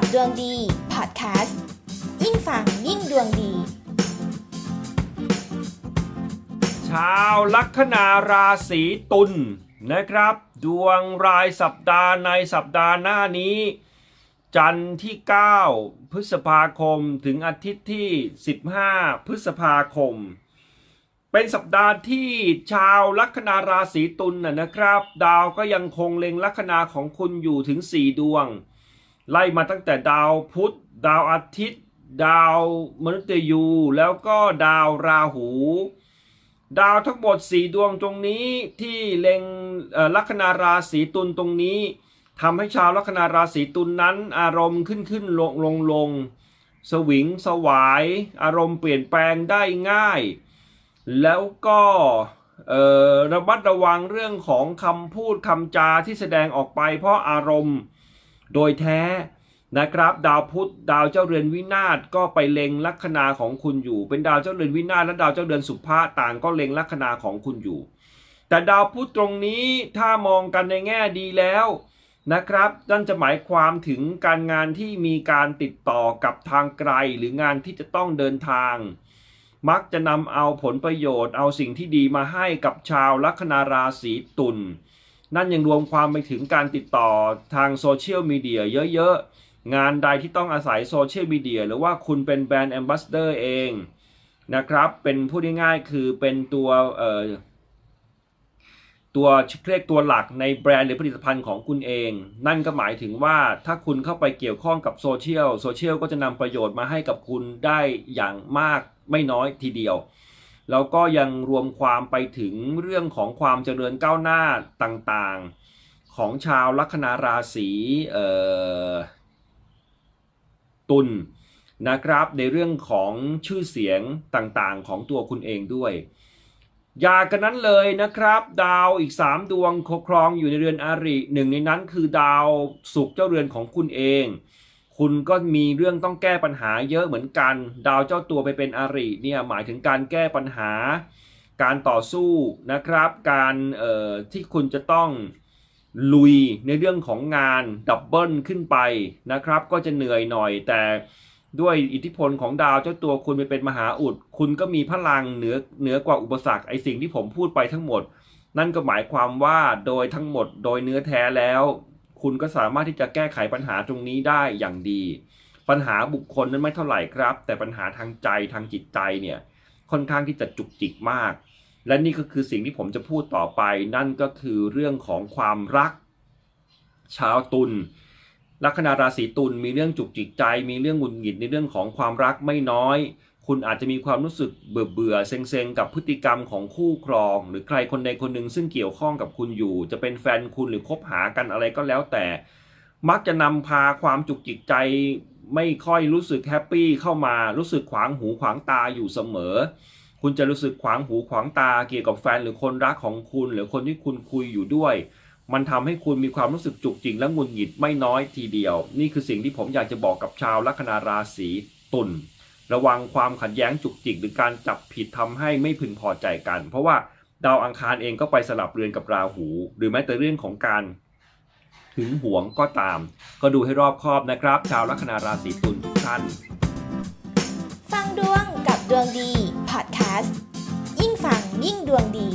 กับดวงดีพอดแคสต์ยิ่งฟังยิ่งดวงดี ชาวลัคนาราศีตุลนะครับ ดวงรายสัปดาห์ในสัปดาห์หน้านี้ จันทร์ที่ 9 พฤษภาคมถึงอาทิตย์ที่ 15 พฤษภาคม เป็นสัปดาห์ที่ชาวลัคนาราศีตุลนะนะครับ ดาวก็ยังคงเล็งลัคนาของคุณอยู่ถึง 4 ดวง ไล่มาตั้งแต่ดาวพุธ ดาวอาทิตย์ ดาวมฤตยู แล้วก็ดาวราหู ดาวทั้งหมดสี่ดวงตรงนี้ที่เล็งลัคนาราศีตุลตรงนี้ทำให้ชาวลัคนาราศีตุลนั้น อารมณ์ขึ้นขึ้นลงลงลงสวิงสวาย อารมณ์เปลี่ยนแปลงได้ง่าย แล้วก็ระมัดระวังเรื่องของคำพูดคำจาที่แสดงออกไปเพราะอารมณ์ โดยแท้นะครับ ดาวพุธดาวเจ้าเรือนวินาศก็ไปเล็งลัคนาของคุณอยู่ เป็นดาวเจ้าเรือนวินาศและดาวเจ้าเรือนสุภาต่างก็เล็งลัคนาของคุณอยู่ แต่ดาวพุธตรงนี้ถ้ามองกันในแง่ดีแล้วนะครับนั่นจะหมายความถึงการงานที่มีการติดต่อกับทางไกล หรืองานที่จะต้องเดินทาง มักจะนำเอาผลประโยชน์เอาสิ่งที่ดีมาให้กับชาวลัคนาราศีตุล นั่นยังรวมความไปถึงการติดต่อทางโซเชียลมีเดียเยอะๆ งานใดที่ต้องอาศัยโซเชียลมีเดียหรือว่าคุณเป็นแบรนด์แอมบาสเดอร์เองนะครับ เป็นพูดง่ายๆคือเป็นตัวเอ่อตัวเรียกตัวหลักในแบรนด์หรือผลิตภัณฑ์ของคุณเอง นั่นก็หมายถึงว่าถ้าคุณเข้าไปเกี่ยวข้องกับโซเชียลโซเชียลก็จะนำประโยชน์มาให้กับคุณได้อย่างมากไม่น้อยทีเดียว แล้วก็ยังรวมความไปถึงเรื่องของความเจริญก้าวหน้าต่างๆ ของชาวลัคนาราศีตุลนะครับในเรื่องของชื่อเสียงต่างๆ ของตัวคุณเองด้วยอย่ากันนั้นเลยนะครับ ดาวอีก 3 ดวงครองอยู่ในเรือนอาริหนึ่งในนั้นคือดาวศุกร์เจ้าเรือนของคุณเอง คุณก็มีเรื่องต้องแก้ปัญหาเยอะเหมือนกัน ดาวเจ้าตัวไปเป็นอริเนี่ยหมายถึงการแก้ปัญหา การต่อสู้นะครับ การที่คุณจะต้องลุยในเรื่องของงานดับเบิลขึ้นไปนะครับ ก็จะเหนื่อยหน่อย แต่ด้วยอิทธิพลของดาวเจ้าตัวคุณไปเป็นมหาอุด คุณก็มีพลังเหนือเหนือกว่าอุปสรรคไอสิ่งที่ผมพูดไปทั้งหมด นั่นก็หมายความว่าโดยทั้งหมดโดยเนื้อแท้แล้ว คุณก็สามารถที่จะแก้ไขปัญหาตรงนี้ได้อย่างดี ปัญหาบุคคลนั้นไม่เท่าไหร่ครับ แต่ปัญหาทางใจทางจิตใจเนี่ยค่อนข้างที่จะจุกจิกมาก และนี่ก็คือสิ่งที่ผมจะพูดต่อไป นั่นก็คือเรื่องของความรัก ชาวตุลลัคนาราศีตุลมีเรื่องจุกจิกใจ มีเรื่องหงุดหงิดในเรื่องของความรักไม่น้อย คุณอาจจะมีความรู้สึกเบื่อเบื่อเซ็งๆ กับพฤติกรรมของคู่ครอง หรือใครคนใดคนหนึ่งซึ่งเกี่ยวข้องกับคุณอยู่ จะเป็นแฟนคุณหรือคบหากันอะไรก็แล้วแต่ มักจะนำพาความจุกจิกใจ ไม่ค่อยรู้สึกแฮปปี้เข้ามารู้สึกขวางหูขวางตาอยู่เสมอ คุณจะรู้สึกขวางหูขวางตาเกี่ยวกับแฟนหรือคนรักของคุณ หรือคนที่คุณคุยอยู่ด้วย มันทำให้คุณมีความรู้สึกจุกจิกและงุดหงิดไม่น้อยทีเดียว นี่คือสิ่งที่ผมอยากจะบอกกับชาวลัคนาราศีตุล ระวังความขัดแย้งจุกจิก หรือการจับผิดทำให้ไม่พึงพอใจกัน เพราะว่าดาวอังคารเองก็ไปสลับเรือนกับราหู หรือแม้แต่เรื่องของการถึงหวงก็ตาม ก็ดูให้รอบคอบนะครับ ชาวลัคนาราศีตุลทุกท่าน ฟังดวงกับดวงดีพอดแคสต์ยิ่งฟังยิ่งดวงดี